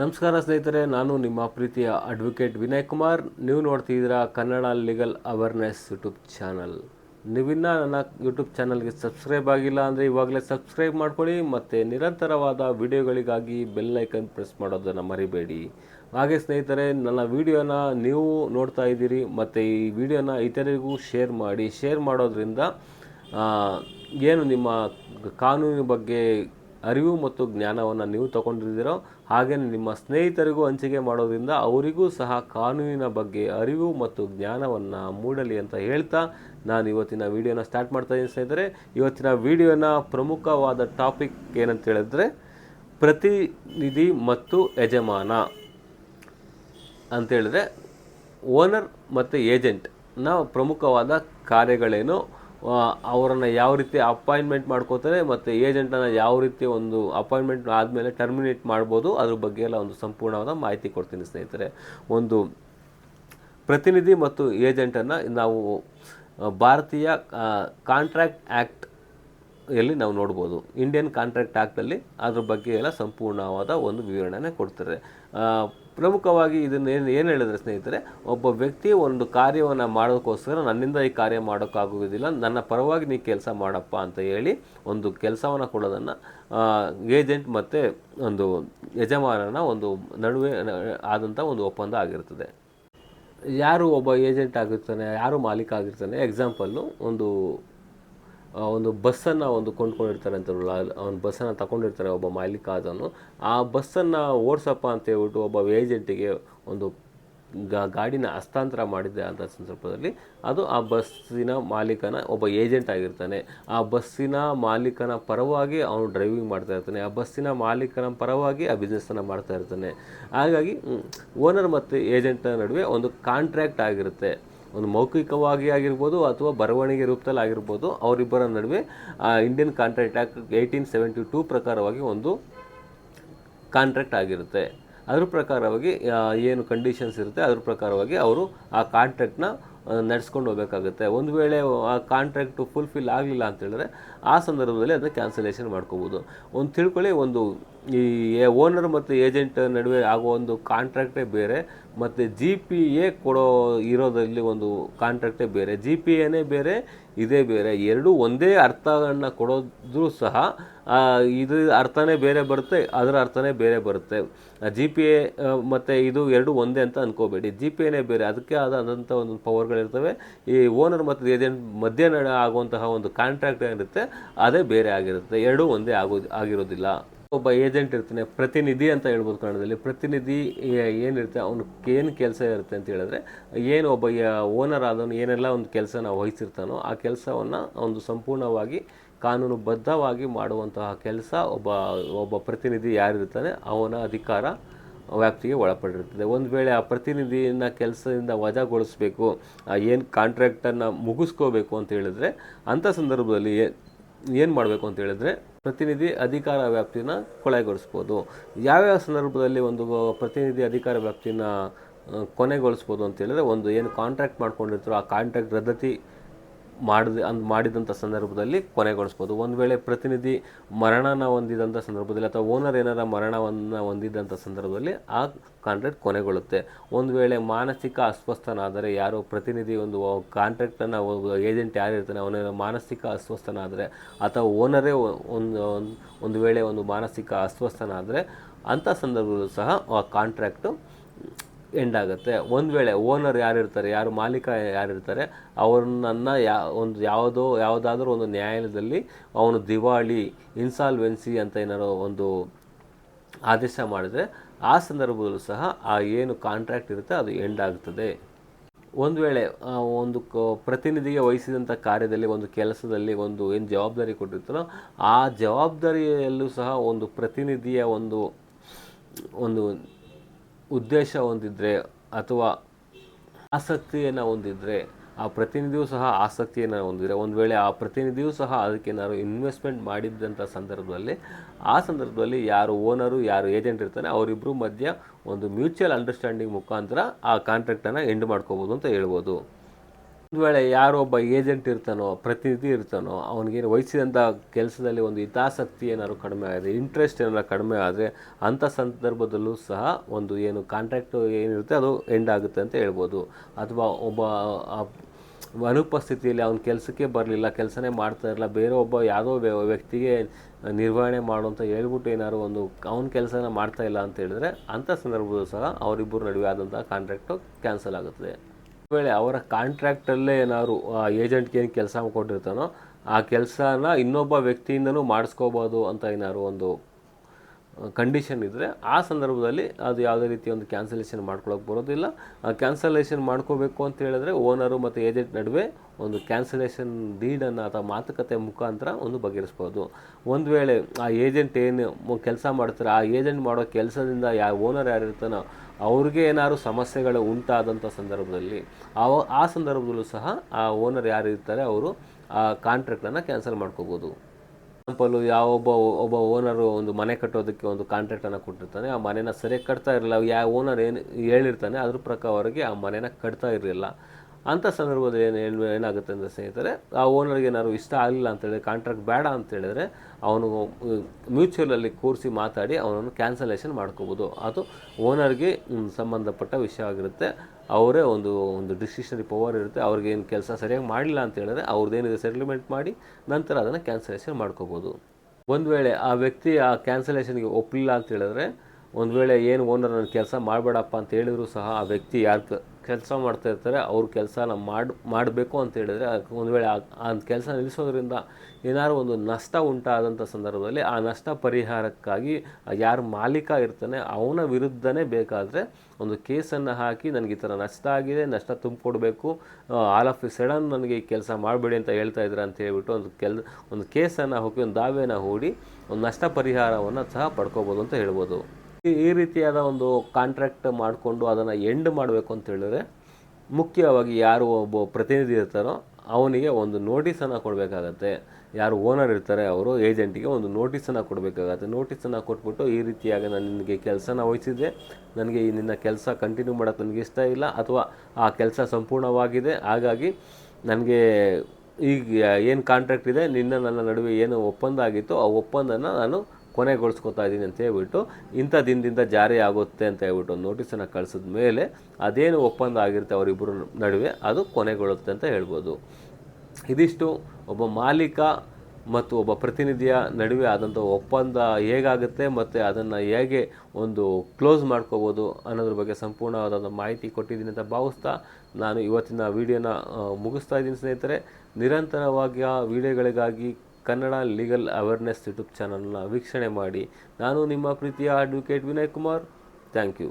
ನಮಸ್ಕಾರ ಸ್ನೇಹಿತರೆ, ನಾನು ನಿಮ್ಮ ಪ್ರೀತಿಯ ಅಡ್ವೊಕೇಟ್ ವಿನಯ್ ಕುಮಾರ್. ನೀವು ನೋಡ್ತಿದ್ದೀರಾ Kannada legal awareness YouTube channel ನೀವಿನ್ನ ನನ್ನ ಯೂಟ್ಯೂಬ್ ಚಾನಲ್ಗೆ ಸಬ್ಸ್ಕ್ರೈಬ್ ಆಗಿಲ್ಲ ಅಂದರೆ ಇವಾಗಲೇ ಸಬ್ಸ್ಕ್ರೈಬ್ ಮಾಡ್ಕೊಳ್ಳಿ ಮತ್ತು ನಿರಂತರವಾದ ವಿಡಿಯೋಗಳಿಗಾಗಿ ಬೆಲ್ ಐಕನ್ ಪ್ರೆಸ್ ಮಾಡೋದನ್ನು ಮರಿಬೇಡಿ. ಹಾಗೆ ಸ್ನೇಹಿತರೆ, ನನ್ನ ವಿಡಿಯೋನ ನೀವು ನೋಡ್ತಾ ಇದ್ದೀರಿ, ಮತ್ತು ಈ ವಿಡಿಯೋನ ಇತರರಿಗೂ ಶೇರ್ ಮಾಡಿ ಶೇರ್ ಮಾಡೋದ್ರಿಂದ ಏನು ನಿಮ್ಮ ಕಾನೂನಿನ ಬಗ್ಗೆ ಅರಿವು ಮತ್ತು ಜ್ಞಾನವನ್ನು ನೀವು ತಗೊಂಡಿದ್ದೀರೋ ಹಾಗೆ ನಿಮ್ಮ ಸ್ನೇಹಿತರಿಗೂ ಹಂಚಿಕೆ ಮಾಡೋದ್ರಿಂದ ಅವರಿಗೂ ಸಹ ಕಾನೂನಿನ ಬಗ್ಗೆ ಅರಿವು ಮತ್ತು ಜ್ಞಾನವನ್ನು ಮೂಡಲಿ ಅಂತ ಹೇಳ್ತಾ ನಾನು ಇವತ್ತಿನ ವಿಡಿಯೋನ ಸ್ಟಾರ್ಟ್ ಮಾಡ್ತಾ ಇದ್ದೀನಿ ಸ್ನೇಹಿತರೆ. ಇವತ್ತಿನ ವಿಡಿಯೋನ ಪ್ರಮುಖವಾದ ಟಾಪಿಕ್ ಏನಂತ ಹೇಳಿದ್ರೆ ಪ್ರತಿನಿಧಿ ಮತ್ತು ಯಜಮಾನ ಅಂತೇಳಿದ್ರೆ ಓನರ್ ಮತ್ತು ಏಜೆಂಟ್ನ ಪ್ರಮುಖವಾದ ಕಾರ್ಯಗಳೇನು? ಅವರನ್ನು ಯಾವ ರೀತಿ ಅಪಾಯಿಂಟ್ಮೆಂಟ್ ಮಾಡ್ಕೋತಾರೆ ಮತ್ತು ಏಜೆಂಟನ್ನು ಯಾವ ರೀತಿ ಒಂದು ಅಪಾಯಿಂಟ್ಮೆಂಟ್ ಆದಮೇಲೆ ಟರ್ಮಿನೇಟ್ ಮಾಡ್ಬೋದು, ಅದ್ರ ಬಗ್ಗೆ ಎಲ್ಲ ಒಂದು ಸಂಪೂರ್ಣವಾದ ಮಾಹಿತಿ ಕೊಡ್ತೀನಿ ಸ್ನೇಹಿತರೆ. ಒಂದು ಪ್ರತಿನಿಧಿ ಮತ್ತು ಏಜೆಂಟನ್ನು ನಾವು, ಭಾರತೀಯ ಕಾಂಟ್ರಾಕ್ಟ್ ಆ್ಯಕ್ಟ್ ಎಲ್ಲಿ ನಾವು ನೋಡ್ಬೋದು. ಇಂಡಿಯನ್ ಕಾಂಟ್ರಾಕ್ಟ್ ಆ್ಯಕ್ಟಲ್ಲಿ ಅದ್ರ ಬಗ್ಗೆ ಎಲ್ಲ ಸಂಪೂರ್ಣವಾದ ಒಂದು ವಿವರಣೆನ ಕೊಡ್ತಾರೆ. ಪ್ರಮುಖವಾಗಿ ಇದನ್ನು ಏನು ಏನು ಹೇಳಿದ್ರೆ ಸ್ನೇಹಿತರೆ, ಒಬ್ಬ ವ್ಯಕ್ತಿ ಒಂದು ಕಾರ್ಯವನ್ನು ಮಾಡೋಕ್ಕೋಸ್ಕರ ನನ್ನಿಂದ ಈ ಕಾರ್ಯ ಮಾಡೋಕ್ಕಾಗುವುದಿಲ್ಲ, ನನ್ನ ಪರವಾಗಿ ನೀ ಕೆಲಸ ಮಾಡಪ್ಪ ಅಂತ ಹೇಳಿ ಒಂದು ಕೆಲಸವನ್ನು ಕೊಡೋದನ್ನು ಏಜೆಂಟ್ ಮತ್ತು ಒಂದು ಯಜಮಾನನ ಒಂದು ನಡುವೆ ಆದಂಥ ಒಂದು ಒಪ್ಪಂದ ಆಗಿರ್ತದೆ. ಯಾರು ಒಬ್ಬ ಏಜೆಂಟ್ ಆಗಿರ್ತಾನೆ, ಯಾರು ಮಾಲೀಕ ಆಗಿರ್ತಾನೆ ಎಕ್ಸಾಂಪಲ್ಲು ಒಂದು ಒಂದು ಬಸ್ಸನ್ನು ಒಂದು ಕೊಂಡ್ಕೊಂಡಿರ್ತಾರೆ ಅಂತ ಅವ್ನು ಬಸ್ಸನ್ನು ತಗೊಂಡಿರ್ತಾರೆ ಒಬ್ಬ ಮಾಲೀಕ ಆದನು ಆ ಬಸ್ಸನ್ನು ಓಡಿಸಪ್ಪ ಅಂತ ಹೇಳ್ಬಿಟ್ಟು ಒಬ್ಬ ಏಜೆಂಟಿಗೆ ಒಂದು ಗಾಡಿನ ಹಸ್ತಾಂತರ ಮಾಡಿದ್ದೆ ಅಂತ ಸಂದರ್ಭದಲ್ಲಿ, ಅದು ಆ ಬಸ್ಸಿನ ಮಾಲೀಕನ ಒಬ್ಬ ಏಜೆಂಟ್ ಆಗಿರ್ತಾನೆ. ಆ ಬಸ್ಸಿನ ಮಾಲೀಕನ ಪರವಾಗಿ ಅವನು ಡ್ರೈವಿಂಗ್ ಮಾಡ್ತಾ ಇರ್ತಾನೆ. ಆ ಬಸ್ಸಿನ ಮಾಲೀಕನ ಪರವಾಗಿ ಆ ಬಿಸ್ನೆಸ್ಸನ್ನು ಮಾಡ್ತಾ ಇರ್ತಾನೆ. ಹಾಗಾಗಿ ಓನರ್ ಮತ್ತು ಏಜೆಂಟ್ನ ನಡುವೆ ಒಂದು ಕಾಂಟ್ರ್ಯಾಕ್ಟ್ ಆಗಿರುತ್ತೆ. ಒಂದು ಮೌಖಿಕವಾಗಿ ಆಗಿರ್ಬೋದು ಅಥವಾ ಬರವಣಿಗೆ ರೂಪದಲ್ಲಿ ಆಗಿರ್ಬೋದು, ಅವರಿಬ್ಬರ ನಡುವೆ Indian contract act eighteen seventy two ಪ್ರಕಾರವಾಗಿ ಒಂದು ಕಾಂಟ್ರಾಕ್ಟ್ ಆಗಿರುತ್ತೆ. ಅದ್ರ ಪ್ರಕಾರವಾಗಿ ಏನು ಕಂಡೀಷನ್ಸ್ ಇರುತ್ತೆ, ಅದ್ರ ಪ್ರಕಾರವಾಗಿ ಅವರು ಆ ಕಾಂಟ್ರಾಕ್ಟ್ನ ನಡೆಸ್ಕೊಂಡು ಹೋಗಬೇಕಾಗುತ್ತೆ. ಒಂದು ವೇಳೆ, ಆ ಕಾಂಟ್ರಾಕ್ಟು ಫುಲ್ಫಿಲ್ ಆಗಲಿಲ್ಲ ಅಂತ ಹೇಳಿದ್ರೆ, ಆ ಸಂದರ್ಭದಲ್ಲಿ ಅದನ್ನು ಕ್ಯಾನ್ಸಲೇಷನ್ ಮಾಡ್ಕೋಬೋದು. ಒಂದು ತಿಳ್ಕೊಳ್ಳಿ, ಒಂದು ಈ ಓನರ್ ಮತ್ತು ಏಜೆಂಟ್ ನಡುವೆ ಆಗೋ ಒಂದು ಕಾಂಟ್ರಾಕ್ಟೇ ಬೇರೆ, ಮತ್ತು ಜಿ ಪಿ ಎ ಕೊಡೋ ಇರೋದರಲ್ಲಿ ಒಂದು ಕಾಂಟ್ರಾಕ್ಟೇ ಬೇರೆ ಜಿ ಪಿ ಎನೇ ಬೇರೆ, ಇದೇ ಬೇರೆ, ಎರಡೂ ಒಂದೇ ಅರ್ಥಗಳನ್ನ ಕೊಡೋದ್ರೂ ಸಹ ಇದು ಅರ್ಥನೇ ಬೇರೆ ಬರುತ್ತೆ, ಅದರ ಅರ್ಥನೇ ಬೇರೆ ಬರುತ್ತೆ. ಜಿ ಪಿ ಎ ಮತ್ತು ಇದು ಎರಡು ಒಂದೇ ಅಂತ ಅಂದ್ಕೋಬೇಡಿ ಜಿ ಪಿ ಎನೇ ಬೇರೆ, ಅದಕ್ಕೆ ಆದಂಥ ಒಂದು ಪವರ್ಗಳಿರ್ತವೆ ಈ ಓನರ್ ಮತ್ತು ಏಜೆಂಟ್ ಮಧ್ಯ ಆಗುವಂತಹ ಒಂದು ಕಾಂಟ್ರಾಕ್ಟ್ ಏನಿರುತ್ತೆ, ಅದೇ ಬೇರೆ ಆಗಿರುತ್ತೆ. ಎರಡೂ ಒಂದೇ ಆಗೋ, ಆಗಿರೋದಿಲ್ಲ. ಒಬ್ಬ ಏಜೆಂಟ್ ಇರ್ತಾನೆ, ಪ್ರತಿನಿಧಿ ಅಂತ ಹೇಳ್ಬೋದು ಕನ್ನಡದಲ್ಲಿ. ಪ್ರತಿನಿಧಿ ಏನಿರುತ್ತೆ, ಅವನು ಏನು ಕೆಲಸ ಇರುತ್ತೆ ಅಂತ ಹೇಳಿದ್ರೆ, ಏನು ಒಬ್ಬ ಓನರ್ ಆದವನು ಏನೆಲ್ಲ ಒಂದು ಕೆಲಸನ ವಹಿಸಿರ್ತಾನೋ, ಆ ಕೆಲಸವನ್ನು ಒಂದು ಸಂಪೂರ್ಣವಾಗಿ ಕಾನೂನುಬದ್ಧವಾಗಿ ಮಾಡುವಂತಹ ಕೆಲಸ ಒಬ್ಬ ಒಬ್ಬ ಪ್ರತಿನಿಧಿ ಯಾರಿರ್ತಾನೆ, ಅವನ ಅಧಿಕಾರ ವ್ಯಾಪ್ತಿಗೆ ಒಳಪಟ್ಟಿರ್ತದೆ ಒಂದು ವೇಳೆ ಆ ಪ್ರತಿನಿಧಿಯನ್ನು ಕೆಲಸದಿಂದ ವಜಾಗೊಳಿಸಬೇಕು ಏನು ಕಾಂಟ್ರಾಕ್ಟನ್ನು ಮುಗಿಸ್ಕೋಬೇಕು ಅಂತ ಹೇಳಿದ್ರೆ ಅಂಥ ಸಂದರ್ಭದಲ್ಲಿ ಏನು ಮಾಡಬೇಕು ಅಂತ ಹೇಳಿದ್ರೆ, ಪ್ರತಿನಿಧಿ ಅಧಿಕಾರ ವ್ಯಾಪ್ತಿನ ಕೊಳೆಗೊಳಿಸ್ಬೋದು. ಯಾವ್ಯಾವ ಸಂದರ್ಭದಲ್ಲಿ ಒಂದು ಪ್ರತಿನಿಧಿ ಅಧಿಕಾರ ವ್ಯಾಪ್ತಿನ ಕೊನೆಗೊಳಿಸ್ಬೋದು ಅಂತ ಹೇಳಿದ್ರೆ, ಒಂದು ಏನು ಕಾಂಟ್ರಾಕ್ಟ್ ಮಾಡ್ಕೊಂಡಿರ್ತಾರೋ ಆ ಕಾಂಟ್ರಾಕ್ಟ್ ರದ್ದತಿ ಮಾಡಿದ ಅಂದ್ ಮಾಡಿದಂಥ ಸಂದರ್ಭದಲ್ಲಿ ಕೊನೆಗೊಳಿಸ್ಬೋದು. ಒಂದು ವೇಳೆ ಪ್ರತಿನಿಧಿ ಮರಣನ ಹೊಂದಿದಂಥ ಸಂದರ್ಭದಲ್ಲಿ ಅಥವಾ ಓನರ್ ಏನಾರ ಮರಣವನ್ನು ಹೊಂದಿದಂಥ ಸಂದರ್ಭದಲ್ಲಿ ಆ ಕಾಂಟ್ರಾಕ್ಟ್ ಕೊನೆಗೊಳ್ಳುತ್ತೆ. ಒಂದು ವೇಳೆ ಮಾನಸಿಕ ಅಸ್ವಸ್ಥನಾದರೆ ಯಾರೋ ಪ್ರತಿನಿಧಿ ಒಂದು ಕಾಂಟ್ರಾಕ್ಟನ್ನು ಏಜೆಂಟ್ ಯಾರಿರ್ತಾನೆ ಅವನ ಮಾನಸಿಕ ಅಸ್ವಸ್ಥನಾದರೆ ಅಥವಾ ಓನರೇ ಒಂದು ಒಂದು ವೇಳೆ ಒಂದು ಮಾನಸಿಕ ಅಸ್ವಸ್ಥನಾದರೆ ಅಂಥ ಸಂದರ್ಭದಲ್ಲೂ ಸಹ ಆ ಕಾಂಟ್ರಾಕ್ಟು ಎಂಡ್ ಆಗುತ್ತೆ. ಒಂದು ವೇಳೆ ಓನರ್ ಯಾರಿರ್ತಾರೆ, ಯಾರು ಮಾಲೀಕ ಯಾರಿರ್ತಾರೆ ಅವ್ರನ್ನ ಯಾ, ಒಂದು ಯಾವುದೋ, ಯಾವುದಾದ್ರೂ ಒಂದು ನ್ಯಾಯಾಲಯದಲ್ಲಿ ಅವನು ದಿವಾಳಿ ಇನ್ಸಾಲ್ವೆನ್ಸಿ ಅಂತ ಏನಾರೋ ಒಂದು ಆದೇಶ ಮಾಡಿದ್ರೆ, ಆ ಸಂದರ್ಭದಲ್ಲೂ ಸಹ ಆ ಏನು ಕಾಂಟ್ರಾಕ್ಟ್ ಇರುತ್ತೆ ಅದು ಎಂಡ್ ಆಗುತ್ತದೆ. ಒಂದು ವೇಳೆ ಒಂದು ಕ- ಪ್ರತಿನಿಧಿಗೆ ವಹಿಸಿದಂಥ ಕಾರ್ಯದಲ್ಲಿ, ಒಂದು ಕೆಲಸದಲ್ಲಿ ಒಂದು ಏನು ಜವಾಬ್ದಾರಿ ಕೊಟ್ಟಿರ್ತಾರೋ ಆ ಜವಾಬ್ದಾರಿಯಲ್ಲೂ ಸಹ ಒಂದು ಪ್ರತಿನಿಧಿಯ ಒಂದು ಒಂದು ಉದ್ದೇಶ ಹೊಂದಿದ್ರೆ ಅಥವಾ ಆಸಕ್ತಿಯನ್ನು ಹೊಂದಿದ್ರೆ ಆ ಪ್ರತಿನಿಧಿಯೂ ಸಹ ಆಸಕ್ತಿಯನ್ನು ಹೊಂದಿದ್ರೆ. ಒಂದು ವೇಳೆ ಆ ಪ್ರತಿನಿಧಿಯೂ ಸಹ ಅದಕ್ಕೆ ಏನಾದ್ರು ಇನ್ವೆಸ್ಟ್ಮೆಂಟ್ ಮಾಡಿದ್ದಂಥ ಸಂದರ್ಭದಲ್ಲಿ, ಆ ಸಂದರ್ಭದಲ್ಲಿ ಯಾರು ಓನರು ಯಾರು ಏಜೆಂಟ್ ಇರ್ತಾನೆ ಅವರಿಬ್ಬರು ಮಧ್ಯ ಒಂದು ಮ್ಯೂಚುವಲ್ ಅಂಡರ್ಸ್ಟ್ಯಾಂಡಿಂಗ್ ಮುಖಾಂತರ ಆ ಕಾಂಟ್ರಾಕ್ಟನ್ನು ಎಂಡ್ ಮಾಡ್ಕೋಬೋದು ಅಂತ ಹೇಳ್ಬೋದು. ಒಂದು ವೇಳೆ ಯಾರೋ ಒಬ್ಬ ಏಜೆಂಟ್ ಇರ್ತಾನೋ, ಪ್ರತಿನಿಧಿ ಇರ್ತಾನೋ, ಅವನಿಗೇನು ವಹಿಸಿದಂಥ ಕೆಲಸದಲ್ಲಿ ಒಂದು ಹಿತಾಸಕ್ತಿ ಏನಾದ್ರು ಕಡಿಮೆ ಆದರೆ ಇಂಟ್ರೆಸ್ಟ್ ಏನಾದರೂ ಕಡಿಮೆ ಆದರೆ ಅಂಥ ಸಂದರ್ಭದಲ್ಲೂ ಸಹ ಒಂದು ಏನು ಕಾಂಟ್ರಾಕ್ಟ್ ಏನಿರುತ್ತೆ ಅದು ಎಂಡ್ ಆಗುತ್ತೆ ಅಂತ ಹೇಳ್ಬೋದು. ಅಥವಾ ಒಬ್ಬ ಅನುಪಸ್ಥಿತಿಯಲ್ಲಿ ಅವನ ಕೆಲಸಕ್ಕೆ ಬರಲಿಲ್ಲ, ಕೆಲಸನೇ ಮಾಡ್ತಾ ಇರಲಿಲ್ಲ, ಬೇರೆ ಒಬ್ಬ ಯಾವುದೋ ವ್ಯ- ವ್ಯಕ್ತಿಗೆ ನಿರ್ವಹಣೆ ಮಾಡು ಅಂತ ಹೇಳ್ಬಿಟ್ಟು ಏನಾದ್ರು ಒಂದು ಅವನ ಕೆಲಸನ ಮಾಡ್ತಾ ಇಲ್ಲ ಅಂತ ಹೇಳಿದ್ರೆ ಅಂಥ ಸಂದರ್ಭದಲ್ಲೂ ಸಹ ಅವರಿಬ್ಬರು ನಡುವೆ ಆದಂಥ ಕಾಂಟ್ರಾಕ್ಟು ಕ್ಯಾನ್ಸಲ್ ಆಗುತ್ತದೆ. ವೇಳೆ ಅವರ ಕಾಂಟ್ರಾಕ್ಟಲ್ಲೇ ಏನಾದ್ರು ಏಜೆಂಟ್ಗೆ ಏನು ಕೆಲಸ ಕೊಟ್ಟಿರ್ತಾನೋ, ಆ ಕೆಲಸನ ಇನ್ನೊಬ್ಬ ವ್ಯಕ್ತಿಯಿಂದನೂ ಮಾಡಿಸ್ಕೋಬೋದು ಅಂತ ಏನಾದ್ರು ಒಂದು ಕಂಡೀಷನ್ ಇದ್ದರೆ ಆ ಸಂದರ್ಭದಲ್ಲಿ ಅದು ಯಾವುದೇ ರೀತಿ ಒಂದು ಕ್ಯಾನ್ಸಲೇಷನ್ ಮಾಡ್ಕೊಳಕ್ಕೆ ಬರೋದಿಲ್ಲ. ಕ್ಯಾನ್ಸಲೇಷನ್ ಮಾಡ್ಕೋಬೇಕು ಅಂತ ಹೇಳಿದ್ರೆ ಓನರು ಮತ್ತು ಏಜೆಂಟ್ ನಡುವೆ ಒಂದು ಕ್ಯಾನ್ಸಲೇಷನ್ ಡೀಡನ್ನು ಅಥವಾ ಮಾತುಕತೆ ಮುಖಾಂತರ ಒಂದು ಬಗೆಹರಿಸ್ಬೋದು. ಒಂದು ವೇಳೆ ಆ ಏಜೆಂಟ್ ಏನು ಕೆಲಸ ಮಾಡ್ತಾರೆ, ಆ ಏಜೆಂಟ್ ಮಾಡೋ ಕೆಲಸದಿಂದ ಯಾವ ಓನರ್ ಯಾರು ಇರ್ತಾನೋ ಅವ್ರಿಗೆ ಏನಾದ್ರು ಸಮಸ್ಯೆಗಳು ಉಂಟಾದಂಥ ಸಂದರ್ಭದಲ್ಲಿ ಆ ಆ ಸಂದರ್ಭದಲ್ಲೂ ಸಹ ಆ ಓನರ್ ಯಾರು ಇರ್ತಾರೆ ಅವರು ಆ ಕಾಂಟ್ರಾಕ್ಟನ್ನು ಕ್ಯಾನ್ಸಲ್ ಮಾಡ್ಕೋಬೋದು. ಎಕ್ಸಾಂಪಲು ಯಾವ ಒಬ್ಬ ಒಬ್ಬ ಓನರು ಒಂದು ಮನೆ ಕಟ್ಟೋದಕ್ಕೆ ಒಂದು ಕಾಂಟ್ರಾಕ್ಟನ್ನು ಕೊಟ್ಟಿರ್ತಾನೆ, ಆ ಮನೆನ ಸರಿಯಾಗಿ ಕಟ್ತಾ ಇರಲಿಲ್ಲ. ಯಾವ ಓನರ್ ಏನು ಹೇಳಿರ್ತಾನೆ, ಅದ್ರ ಪ್ರಕಾರವಾಗಿ ಆ ಮನೆನ ಕಟ್ತಾ ಇರಲಿಲ್ಲ. ಅಂಥ ಸಂದರ್ಭದಲ್ಲಿ ಏನು ಏನು ಏನಾಗುತ್ತೆ ಅಂದರೆ ಸ್ನೇಹಿತರೆ, ಆ ಓನರ್ಗೆ ಏನಾದ್ರು ಇಷ್ಟ ಆಗಲಿಲ್ಲ ಅಂತೇಳಿ ಕಾಂಟ್ರಾಕ್ಟ್ ಬೇಡ ಅಂತ ಹೇಳಿದ್ರೆ, ಅವನು ಮ್ಯೂಚುವಲಲ್ಲಿ ಕೂರಿಸಿ ಮಾತಾಡಿ ಅವನನ್ನು ಕ್ಯಾನ್ಸಲೇಷನ್ ಮಾಡ್ಕೋಬೋದು. ಅದು ಓನರ್ಗೆ ಸಂಬಂಧಪಟ್ಟ ವಿಷಯ ಆಗಿರುತ್ತೆ. ಅವರೇ ಒಂದು ಒಂದು ಡಿಸಿಷನರಿ ಪವರ್ ಇರುತ್ತೆ. ಅವ್ರಿಗೆ ಏನು ಕೆಲಸ ಸರಿಯಾಗಿ ಮಾಡಲಿಲ್ಲ ಅಂತ ಹೇಳಿದ್ರೆ, ಅವ್ರದ್ದೇನಿದೆ ಸೆಟಲ್ಮೆಂಟ್ ಮಾಡಿ ನಂತರ ಅದನ್ನು ಕ್ಯಾನ್ಸಲೇಷನ್ ಮಾಡ್ಕೋಬೋದು. ಒಂದು ವೇಳೆ ಆ ವ್ಯಕ್ತಿ ಆ ಕ್ಯಾನ್ಸಲೇಷನ್ಗೆ ಒಪ್ಪಲಿಲ್ಲ ಅಂತ ಹೇಳಿದ್ರೆ, ಒಂದು ವೇಳೆ ಏನು ಓನರ್ ನನ್ನ ಕೆಲಸ ಮಾಡಬೇಡಪ್ಪ ಅಂತ ಹೇಳಿದ್ರು ಸಹ ಆ ವ್ಯಕ್ತಿ ಯಾರು ಕೆಲಸ ಮಾಡ್ತಾ ಇರ್ತಾರೆ, ಅವ್ರ ಕೆಲಸನ ಮಾಡಿ, ಮಾಡಬೇಕು ಅಂತ ಹೇಳಿದರೆ ಒಂದು ವೇಳೆ ಆ- ಕೆಲಸ ನಿಲ್ಲಿಸೋದ್ರಿಂದ ಏನಾದ್ರು ಒಂದು ನಷ್ಟ ಉಂಟಾದಂಥ ಸಂದರ್ಭದಲ್ಲಿ ಆ ನಷ್ಟ ಪರಿಹಾರಕ್ಕಾಗಿ ಯಾರು ಮಾಲೀಕ ಇರ್ತಾನೆ, ಅವನ ವಿರುದ್ಧನೇ ಬೇಕಾದರೆ ಒಂದು ಕೇಸನ್ನು ಹಾಕಿ ನನಗೆ ಈ ಥರ ನಷ್ಟ ಆಗಿದೆ, ನಷ್ಟ ತುಂಬಿಕೊಡ್ಬೇಕು ಆಲ್ ಆಫ್ ಸಡನ್ ನನಗೆ ಈ ಕೆಲಸ ಮಾಡಬೇಡಿ ಅಂತ ಹೇಳ್ತಾ ಇದ್ದಾರೆ ಅಂತ ಹೇಳ್ಬಿಟ್ಟು ಒಂದು ಕೆಲ್, ಒಂದು ಕೇಸನ್ನು ಹೋಗಿ, ಒಂದು ದಾವೆನ ಹೂಡಿ ಒಂದು ನಷ್ಟ ಪರಿಹಾರವನ್ನು ಸಹ ಪಡ್ಕೋಬೋದು ಅಂತ ಹೇಳ್ಬೋದು. ಈ- ರೀತಿಯಾದ ಒಂದು ಕಾಂಟ್ರಾಕ್ಟ್ ಮಾಡಿಕೊಂಡು ಅದನ್ನು ಎಂಡ್ ಮಾಡಬೇಕು ಅಂತ ಹೇಳಿದ್ರೆ, ಮುಖ್ಯವಾಗಿ ಯಾರು ಒಬ್ಬ ಪ್ರತಿನಿಧಿ ಇರ್ತಾರೋ ಅವನಿಗೆ ಒಂದು ನೋಟಿಸನ್ನು ಕೊಡಬೇಕಾಗತ್ತೆ. ಯಾರು ಓನರ್ ಇರ್ತಾರೆ ಅವರು ಏಜೆಂಟಿಗೆ ಒಂದು ನೋಟಿಸನ್ನು ಕೊಡಬೇಕಾಗತ್ತೆ. ನೋಟಿಸನ್ನು ಕೊಟ್ಬಿಟ್ಟು ಈ ರೀತಿಯಾಗಿ ನಾನು ನಿನಗೆ ಕೆಲಸನ ವಹಿಸಿದೆ ನನಗೆ ಈ ನಿನ್ನ ಕೆಲಸ ಕಂಟಿನ್ಯೂ ಮಾಡೋಕ್ಕೆ ನನಗೆ ಇಷ್ಟ ಇಲ್ಲ ಅಥವಾ ಆ ಕೆಲಸ ಸಂಪೂರ್ಣವಾಗಿದೆ. ಹಾಗಾಗಿ ನನಗೆ ಈಗ ಏನು ಕಾಂಟ್ರಾಕ್ಟ್ ಇದೆ, ನಿನ್ನ ನನ್ನ ನಡುವೆ ಏನು ಒಪ್ಪಂದ ಆಗಿತ್ತು ಆ ಒಪ್ಪಂದನ ನಾನು ಕೊನೆಗೊಳಿಸ್ಕೊತಾ ಇದ್ದೀನಿ ಅಂತ ಹೇಳ್ಬಿಟ್ಟು ಇಂಥ ದಿನದಿಂದ ಜಾರಿ ಆಗುತ್ತೆ ಅಂತ ಹೇಳ್ಬಿಟ್ಟು ನೋಟಿಸನ್ನು ಕಳಿಸಿದ ಮೇಲೆ ಅದೇನು ಒಪ್ಪಂದ ಆಗಿರುತ್ತೆ ಅವರಿಬ್ಬರ ನಡುವೆ ಅದು ಕೊನೆಗೊಳ್ಳುತ್ತೆ ಅಂತ ಹೇಳ್ಬೋದು. ಇದಿಷ್ಟು ಒಬ್ಬ ಮಾಲೀಕ ಮತ್ತು ಒಬ್ಬ ಪ್ರತಿನಿಧಿಯ ನಡುವೆ ಆದಂಥ ಒಪ್ಪಂದ ಹೇಗಾಗುತ್ತೆ ಮತ್ತು ಅದನ್ನು ಹೇಗೆ ಒಂದು ಕ್ಲೋಸ್ ಮಾಡ್ಕೋಬೋದು ಅನ್ನೋದ್ರ ಬಗ್ಗೆ ಸಂಪೂರ್ಣವಾದ ಮಾಹಿತಿ ಕೊಟ್ಟಿದ್ದೀನಿ ಅಂತ ಭಾವಿಸ್ತಾ ನಾನು ಇವತ್ತಿನ ವಿಡಿಯೋನ ಮುಗಿಸ್ತಾ ಇದ್ದೀನಿ ಸ್ನೇಹಿತರೆ. ನಿರಂತರವಾಗಿ ಆ ವಿಡಿಯೋಗಳಿಗಾಗಿ ಕನ್ನಡ ಲೀಗಲ್ ಅವೇರ್ನೆಸ್ ಯೂಟ್ಯೂಬ್ ಚಾನಲ್ನ ವೀಕ್ಷಣೆ ಮಾಡಿ ನಾನು ನಿಮ್ಮ ಪ್ರೀತಿಯ advocate Vinay Kumar. Thank you.